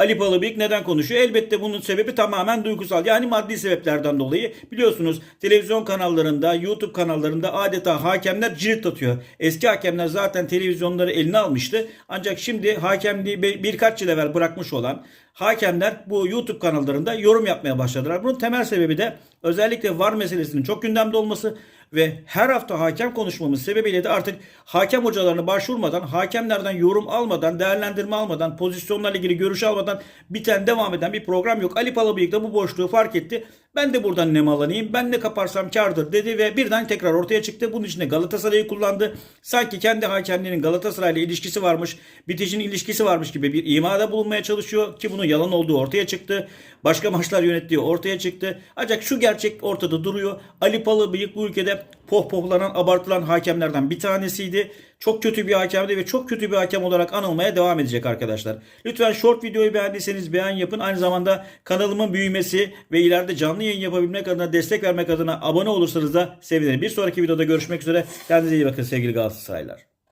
Ali Palabıyık neden konuşuyor? Elbette bunun sebebi tamamen duygusal. Yani maddi sebeplerden dolayı. Biliyorsunuz televizyon kanallarında, YouTube kanallarında adeta hakemler cirit atıyor. Eski hakemler zaten televizyonları eline almıştı. Ancak şimdi hakemliği bir- birkaç yıl evvel bırakmış olan hakemler bu YouTube kanallarında yorum yapmaya başladılar. Bunun temel sebebi de özellikle VAR meselesinin çok gündemde olması ve her hafta hakem konuşmamız sebebiyle de artık hakem hocalarına başvurmadan, hakemlerden yorum almadan, değerlendirme almadan, pozisyonlarla ilgili görüş almadan biten devam eden bir program yok. Ali Palabıyık da bu boşluğu fark etti. Ben de buradan nemalanayım, ben ne kaparsam kardır dedi ve birden tekrar ortaya çıktı. Bunun için de Galatasaray'ı kullandı. Sanki kendi hakemlerinin Galatasaray'la ilişkisi varmış, bitişin ilişkisi varmış gibi bir imada bulunmaya çalışıyor ki bunun yalan olduğu ortaya çıktı. Başka maçlar yönettiği ortaya çıktı. Ancak şu gerçek ortada duruyor. Ali Palabıyık bu ülkede pohpohlanan, abartılan hakemlerden bir tanesiydi. Çok kötü bir hakemdi ve çok kötü bir hakem olarak anılmaya devam edecek arkadaşlar. Lütfen short videoyu beğendiyseniz beğen yapın. Aynı zamanda kanalımın büyümesi ve ileride canlı yayın yapabilmek adına, destek vermek adına abone olursanız da sevinirim. Bir sonraki videoda görüşmek üzere. Kendinize iyi bakın sevgili Galatasaraylılar.